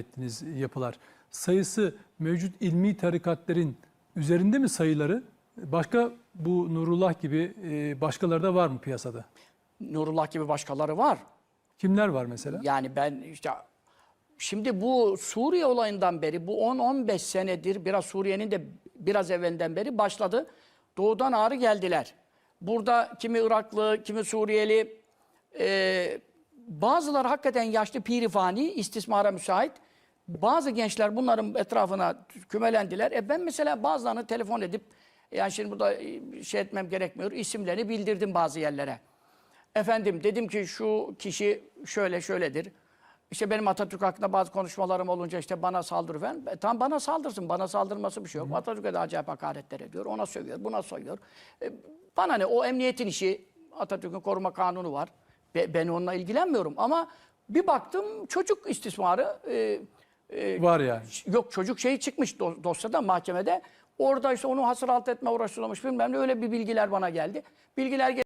ettiğiniz yapılar sayısı mevcut ilmi tarikatların üzerinde mi sayıları? Başka bu Nurullah gibi e, başkaları da var mı piyasada? Nurullah gibi başkaları var. Kimler var mesela? Yani ben işte şimdi bu Suriye olayından beri bu 10-15 senedir biraz Suriye'nin de biraz evvelinden beri başladı. Doğudan ağrı geldiler. Burada kimi Iraklı, kimi Suriyeli, e, bazıları hakikaten yaşlı pirifani, istismara müsait. Bazı gençler bunların etrafına kümelendiler. E ben mesela bazılarını telefon edip, yani şimdi burada e, şey etmem gerekmiyor, isimlerini bildirdim bazı yerlere. Efendim dedim ki şu kişi şöyle şöyledir. İşte benim Atatürk hakkında bazı konuşmalarım olunca işte bana saldırı falan. E, tamam bana saldırsın. Bana saldırması bir şey yok. Atatürk'e de acayip hakaretler ediyor. Ona sövüyor, buna soyuyor. E, bana ne? O emniyetin işi. Atatürk'ün koruma kanunu var. Be- ben onunla ilgilenmiyorum. Ama bir baktım çocuk istismarı. e, e, Var yani. Yok çocuk şeyi çıkmış do- dosyada mahkemede. Orada işte onu hasır alt etme uğraşılmış bilmem ne öyle bir bilgiler bana geldi. Bilgiler gel-